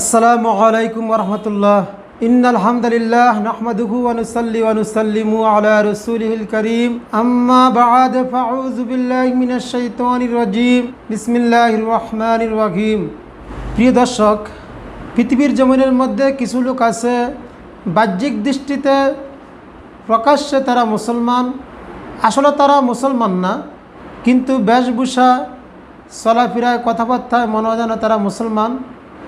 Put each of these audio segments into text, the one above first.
আসসালামু আলাইকুম রহমতুল্লাহ। ইন আলহামদুলিল্লাহ নাহমাদুহু ওয়া নুসাল্লি ওয়া নুসাল্লিমু আলা রাসূলিহিল কারীম। আম্মা বা'দ, ফাউযু বিল্লাহি মিনাশ শাইতানির রাজীম। বিসমিল্লাহির রহমানির রহিম। প্রিয় দর্শক, পৃথিবীর জমিনের মধ্যে কিছু লোক আছে, বাহ্যিক দৃষ্টিতে প্রকাশ্যে তারা মুসলমান। আসলে তারা মুসলমান না, কিন্তু বেশভূষা চলাফেরায়, কথাবার্তায় মনে হয় তারা মুসলমান।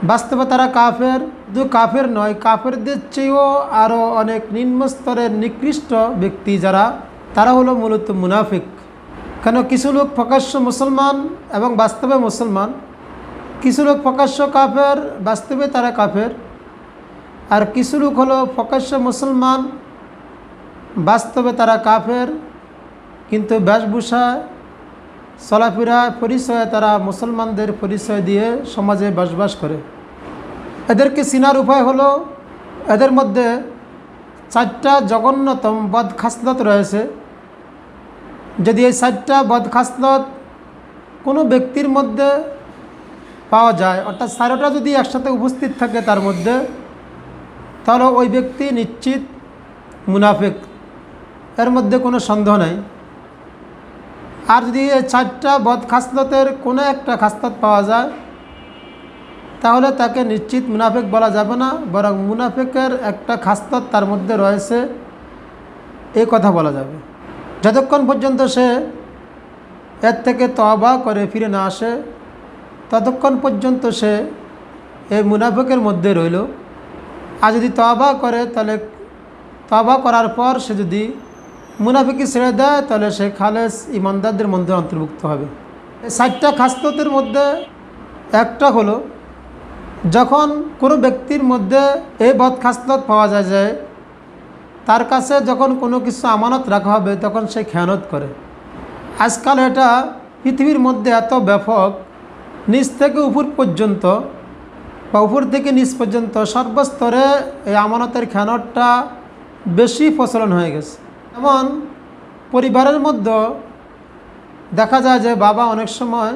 বাস্তবে তারা কাফের, শুধু কাফের নয়, কাফেরদের চেয়েও আরও অনেক নিম্ন স্তরের নিকৃষ্ট ব্যক্তি যারা, তারা হলো মূলত মুনাফিক। কেন কিছু লোক প্রকাশ্য মুসলমান এবং বাস্তবে মুসলমান? কিছু লোক প্রকাশ্য কাফের, বাস্তবে তারা কাফের। আর কিছু লোক হলো প্রকাশ্য মুসলমান, বাস্তবে তারা কাফের। কিন্তু বেশভূষা চলাফেরা পরিচয়ে তারা মুসলমানদের পরিচয় দিয়ে সমাজে বসবাস করে। এদেরকে চিনার উপায় হলো, এদের মধ্যে চারটা জঘন্যতম বদ খাসলত রয়েছে। যদি এই চারটা বদ খাসলত কোনো ব্যক্তির মধ্যে পাওয়া যায়, অর্থাৎ চারোটা যদি একসাথে উপস্থিত থাকে তার মধ্যে, তাহলে ওই ব্যক্তি নিশ্চিত মুনাফেক। এর মধ্যে কোনো সন্দেহ নাই। আর যদি চারটা বদ কোনো একটা খাসলত পাওয়া যায়, তাহলে তাকে নিশ্চিত মুনাফেক বলা যাবে না, বরং মুনাফেকের একটা খাসলত তার মধ্যে রয়েছে, এই কথা বলা যাবে। যতক্ষণ পর্যন্ত সে এর থেকে তবা করে ফিরে না আসে, ততক্ষণ পর্যন্ত সে এই মুনাফেকের মধ্যে রইল। আর যদি তবা করে, তাহলে তবা করার পর সে যদি মুনাফিকি ছেড়ে দেয়, তাহলে সে খালেস ইমানদারদের মধ্যে অন্তর্ভুক্ত হবে। ষাটটা খাস্ততের মধ্যে একটা হলো, যখন কোনো ব্যক্তির মধ্যে এই বদ খাস্তত পাওয়া যায় যে, তার কাছে যখন কোনো কিছু আমানত রাখা হবে, তখন সে খেয়ানত করে। আজকাল এটা পৃথিবীর মধ্যে এত ব্যাপক, নিচ থেকে উপর পর্যন্ত বা উপর থেকে নিচ পর্যন্ত সর্বস্তরে এই আমানতের খেয়ানতটা বেশি প্রচলন হয়ে গেছে। যেমন পরিবারের মধ্যে দেখা যায় যে বাবা অনেক সময়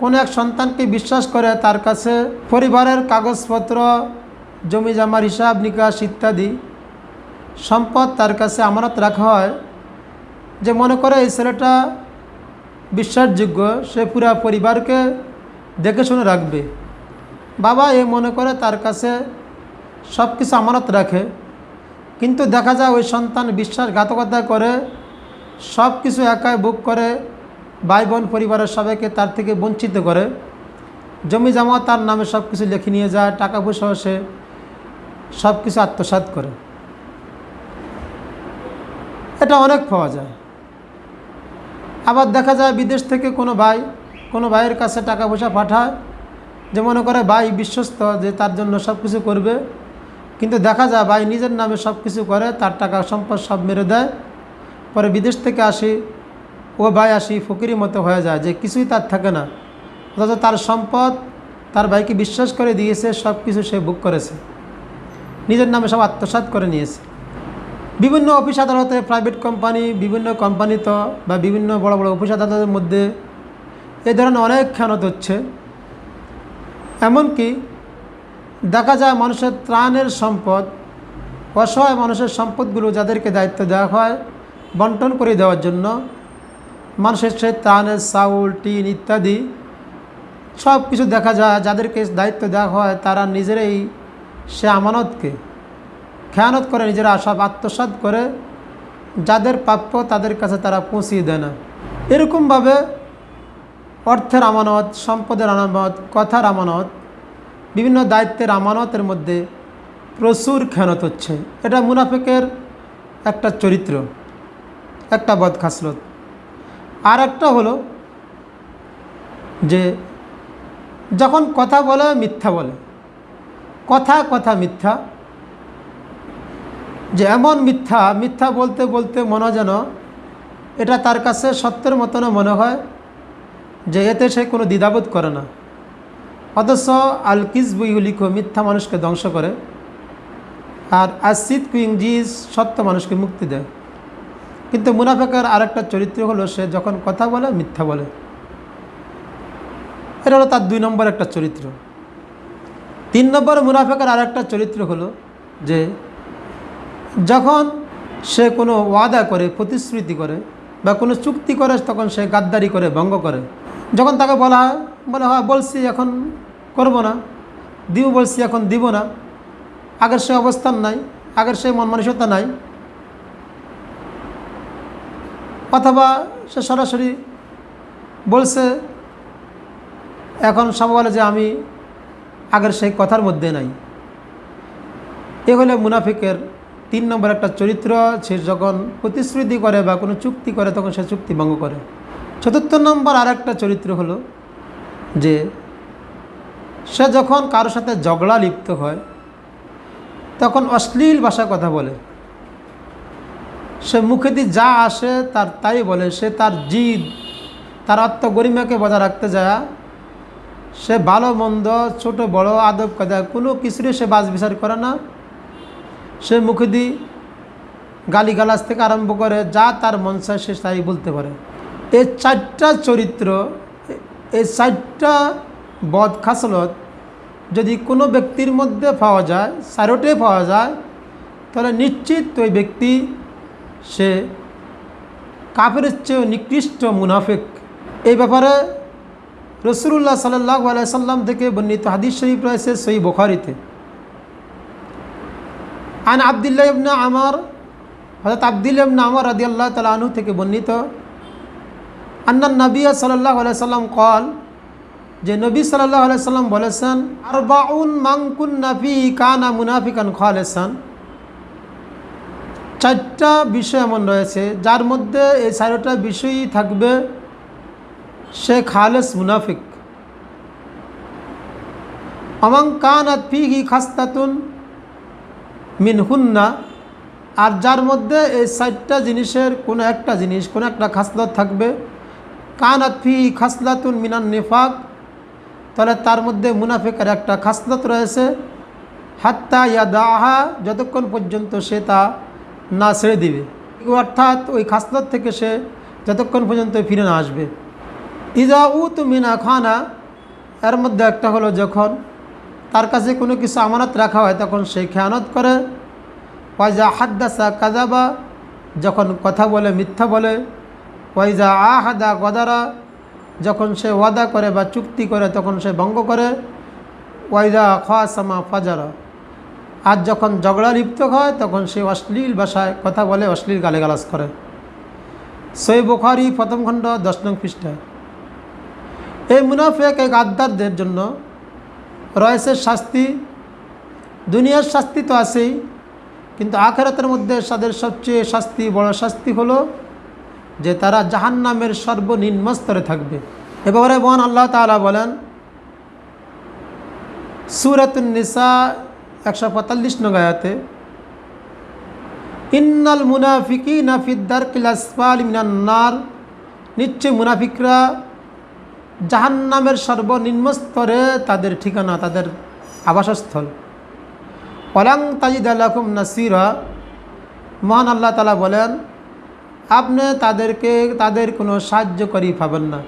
কোনো এক সন্তানকে বিশ্বাস করে তার কাছে পরিবারের কাগজপত্র জমি জামার হিসাব নিকাশ ইত্যাদি সম্পদ তার কাছে আমানত রাখা হয়। যে মনে করে এই ছেলেটা বিশ্বাসযোগ্য, সে পুরা পরিবারকে দেখে শুনে রাখবে। বাবা এ মনে করে তার কাছে সব কিছু আমানত রাখে। কিন্তু দেখা যায় ওই সন্তান বিশ্বাসঘাতকতা করে সব কিছু একাই বুক করে ভাই বোন পরিবারের সবাইকে তার থেকে বঞ্চিত করে। জমি জমা তার নামে সব কিছু লিখে নিয়ে যায়, টাকা পয়সা সে সব কিছু আত্মসাৎ করে। এটা অনেক পাওয়া যায়। আবার দেখা যায় বিদেশ থেকে কোনো ভাই, কোনো ভাইয়ের কাছে টাকা পয়সা পাঠায়, যে মনে করে ভাই বিশ্বস্ত যে তার জন্য সব কিছু করবে কিন্তু দেখা যায় ভাই নিজের নামে সব কিছু করে, তার টাকা সম্পদ সব মেরে দেয়। পরে বিদেশ থেকে আসি, ও ভাই আসি ফকিরি মতো হয়ে যায় যে কিছুই তার থাকে না। অথচ তার সম্পদ তার ভাইকে বিশ্বাস করে দিয়েছে, সব কিছু সে বুক করেছে। নিজের নামে সব আত্মসাৎ করে নিয়েছে। বিভিন্ন অফিস আদালতে প্রাইভেট কোম্পানি বিভিন্ন কোম্পানি তো, বা বিভিন্ন বড় বড় অফিস আদালতের মধ্যে এ ধরনের অনেক খেয়ানত হচ্ছে। এমনকি দেখা যায় মানুষের ত্রাণের সম্পদ, অসহায় মানুষের সম্পদগুলো যাদেরকে দায়িত্ব দেওয়া হয়, বন্টন করে দেওয়ার জন্য মানুষের সে ত্রাণের চাউল, টিন ইত্যাদি সব কিছু দেখা যায়, যাদেরকে দায়িত্ব দেওয়া হয় তারা নিজেরাই সে আমানতকে খেয়ানত করে, নিজেরা সব আত্মসাৎ করে, যাদের প্রাপ্য তাদের কাছে তারা পৌঁছিয়ে দেয় না। এরকমভাবে অর্থের আমানত, সম্পদের আমানত, কথার আমানত বিভিন্ন দায়িত্বের আমানতের মধ্যে প্রচুর খেয়ানত হচ্ছে। এটা মুনাফেকের একটা চরিত্র, একটা বদখাসলত আর একটা হলো যে যখন কথা বলে, মিথ্যা বলে। কথা কথা, মিথ্যা। যে এমন মিথ্যা মিথ্যা বলতে বলতে মনে যেন এটা তার কাছে সত্যের মতনও মনে হয় যে এতে সে কোনো দ্বিধাবোধ করে না। অথচ আল কিসবুই লিখো মিথ্যা মানুষকে ধ্বংস করে, আর আসিদ কুইং জিজ সত্য মানুষকে মুক্তি দেয়। কিন্তু মুনাফেকার আরেকটা চরিত্র হলো, সে যখন কথা বলে, মিথ্যা বলে। এটা হলো তার দুই নম্বর একটা চরিত্র। তিন নম্বর মুনাফেকের আর একটা চরিত্র হলো যে, যখন সে কোনো ওয়াদা করে, প্রতিশ্রুতি করে, বা কোনো চুক্তি করে, তখন সে গাদ্দারি করে, ভঙ্গ করে। যখন তাকে বলা হয়, বলে, হয়, বলছি, এখন করব না। দিব বলছি, এখন দিব না। আগের সে অবস্থান নাই, আগের সে মন মানসিকতা নাই। অথবা সে সরাসরি বলছে, এখন সব বলে যে আমি আগের সেই কথার মধ্যে নাই। এ হলে মুনাফিকের তিন নম্বর একটা চরিত্র, সে যখন প্রতিশ্রুতি করে বা কোনো চুক্তি করে, তখন সে চুক্তি ভঙ্গ করে। চতুর্থ নম্বর আর একটা চরিত্র হলো যে সে যখন কারোর সাথে ঝগড়া লিপ্ত হয়, তখন অশ্লীল ভাষা কথা বলে। সে মুখে দিয়ে যা আসে তার তাই বলে। সে তার জিদ, তার আত্মগরিমাকে বজায় রাখতে যায়। সে ভালো, মন্দ, ছোট, বড়, আদব কাদা কোনো কিছুরই সে বাজ বিচার করে না। সে মুখে দিয়ে গালিগালাজ থেকে আরম্ভ করে, যা তার মন চায় সে তাই বলতে পারে। এই চারটা চরিত্র এই চারটা বদ খাসলত যদি কোনো ব্যক্তির মধ্যে পাওয়া যায় সারোটে পাওয়া যায়, তাহলে নিশ্চিত ওই ব্যক্তি সে কাফের চেয়েও নিকৃষ্ট মুনাফেক। এই ব্যাপারে রসুল্লাহ সাল্লাহ আলাইসাল্লাম থেকে বর্ণিত হাদিস শরীফ রয়েছে সই বোখারিতে। আন আবদুল্লাহ ইবনা আমার হজরত আবদুল্লাহ ইবনা আমার আল্লাহ তালু থেকে বর্ণিত আন্না নবিয়া সাল্লাহ আলাইসাল্লাম কল যে নবী সাল্লাহ আলাইসাল্লাম বলেছেন আর বাউন মাংকুন নাফি কানা মুনাফিকান খালেসান। চারটা বিষয় এমন রয়েছে, যার মধ্যে এই চারটা বিষয়ই থাকবে, সে খালেস মুনাফিক। অমাং কান ফিহি খাস্তাতুন মিনহুন্না, আর যার মধ্যে এই চারটা জিনিসের কোনো একটা জিনিস, কোনো একটা খাসলত থাকবে কান ফি খাসলাতুন মিনান নিফাক তাহলে তার মধ্যে মুনাফিকের একটা খাসলত রয়েছে। হাত্তা ইয়া দাহা যতক্ষণ পর্যন্ত সে তা না ছেড়ে দিবে। অর্থাৎ ওই খাসলত থেকে সে যতক্ষণ পর্যন্ত ফিরে না আসবে। ইজা উ মিনা খানা, এর মধ্যে একটা হলো যখন তার কাছে কোনো কিছু আমানত রাখা হয়, তখন সে খেয়ানত করে। ওয়াইজা হাদ্দাসা কাজাবা যখন কথা বলে, মিথ্যা বলে। ওয়াইজা আহাদা গদারা যখন সে ওয়াদা করে বা চুক্তি করে, তখন সে ভঙ্গ করে। ওয়াইজা খাসামা ফাজারা। আর যখন ঝগড়া লিপ্ত হয়, তখন সে অশ্লীল ভাষায় কথা বলে, অশ্লীল গালিগালাজ করে। সই বুখারি প্রথম খণ্ড, দশ নং পৃষ্ঠায় এই মুনাফেক এক আদারদের জন্য রয়েছে শাস্তি। দুনিয়ার শাস্তি তো আছেই, কিন্তু আখেরাতের মধ্যে তাদের সবচেয়ে শাস্তি, বড় শাস্তি হলো যে তারা জাহান নামের সর্বনিম্ন স্তরে থাকবে। এবারে মহান আল্লাহ তালা বলেন নিসা একশো পঁয়তাল্লিশ নগায়াতে ইন্নাল মুনাফিকি নাফিদ্দার কিলাসপাল মিনান্নার নিশ্চয় মুনাফিকরা জাহান্নামের সর্বনিম্ন স্তরে তাদের ঠিকানা, তাদের আবাসস্থল। অলাং তাজিদ আল্লাহম নাসিরা। মহান আল্লাহ তালা বলেন আপনি তাদেরকে, তাদের কোনো সাহায্যকারী পাবেন না।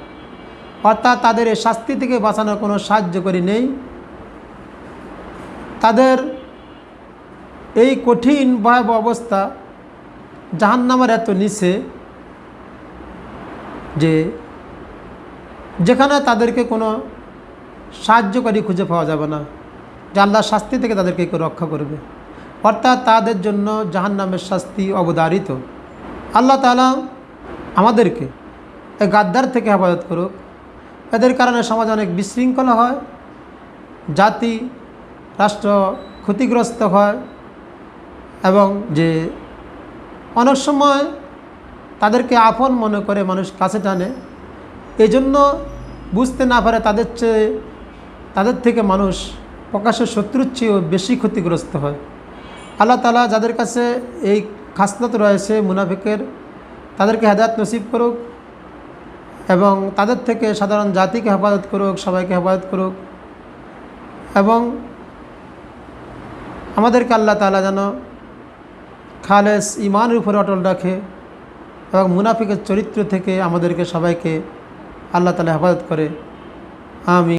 অর্থাৎ তাদের এই শাস্তি থেকে বাঁচানোর কোনো সাহায্যকারী নেই। তাদের এই কঠিন, ভয়াবহ অবস্থা জাহান্নামের এত নিচে যে যেখানে তাদেরকে কোনো সাহায্যকারী খুঁজে পাওয়া যাবে না। যে আল্লাহর শাস্তি থেকে তাদেরকে রক্ষা করবে। অর্থাৎ তাদের জন্য জাহান্নামের শাস্তি অবধারিত। আল্লাহ তালা আমাদেরকে এই গাদ্দার থেকে হেফাজত করুক। এদের কারণে সমাজে অনেক বিশৃঙ্খলা হয়, জাতি, রাষ্ট্র ক্ষতিগ্রস্ত হয় এবং যে অনেক সময় তাদেরকে আপন মনে করে মানুষ কাছে টানে এই জন্য বুঝতে না পারে তাদের চেয়ে তাদের থেকে মানুষ প্রকাশের শত্রুর চেয়েও বেশি ক্ষতিগ্রস্ত হয়। আল্লাহ তালা যাদের কাছে এই খাসলত রয়েছে মুনাফিকের। তাদেরকে হেদায়ত নসিব করুক এবং তাদের থেকে সাধারণ জাতিকে হেফাজত করুক, সবাইকে হেফাজত করুক এবং আমাদেরকে আল্লাহ তালা যেন খালেস ইমানের উপরে অটল রাখে এবং মুনাফিকের চরিত্র থেকে আমাদেরকে সবাইকে আল্লাহ তালা হেফাজত করে। আমি